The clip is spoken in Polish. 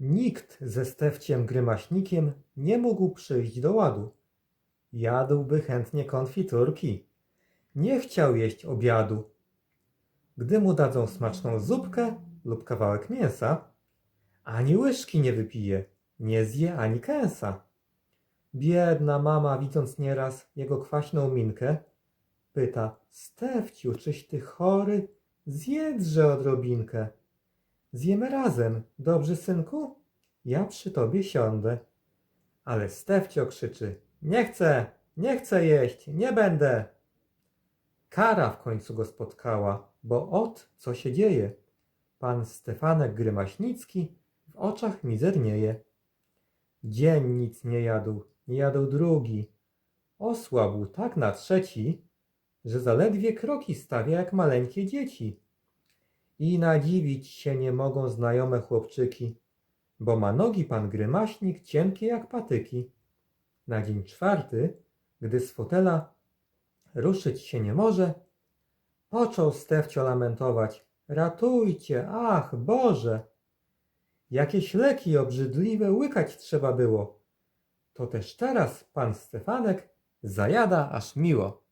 Nikt ze Stefciem Grymaśnikiem nie mógł przyjść do ładu. Jadłby chętnie konfiturki. Nie chciał jeść obiadu. Gdy mu dadzą smaczną zupkę lub kawałek mięsa, ani łyżki nie wypije, nie zje ani kęsa. Biedna mama, widząc nieraz jego kwaśną minkę, pyta: Stefciu, czyś ty chory? Zjedźże odrobinkę. Zjemy razem, dobrzy synku? Ja przy tobie siądę. Ale Stefcio krzyczy: Nie chcę, nie chcę jeść, nie będę. Kara w końcu go spotkała, bo ot co się dzieje. Pan Stefanek Grymaśnicki w oczach mizernieje. Dzień nic nie jadł, nie jadł drugi. Osłabł tak na trzeci, że zaledwie kroki stawia jak maleńkie dzieci. I nadziwić się nie mogą znajome chłopczyki, bo ma nogi pan Grymaśnik cienkie jak patyki. Na dzień czwarty, gdy z fotela ruszyć się nie może, począł Stefcio lamentować. Ratujcie, ach Boże! Jakieś leki obrzydliwe łykać trzeba było. To też teraz pan Stefanek zajada aż miło.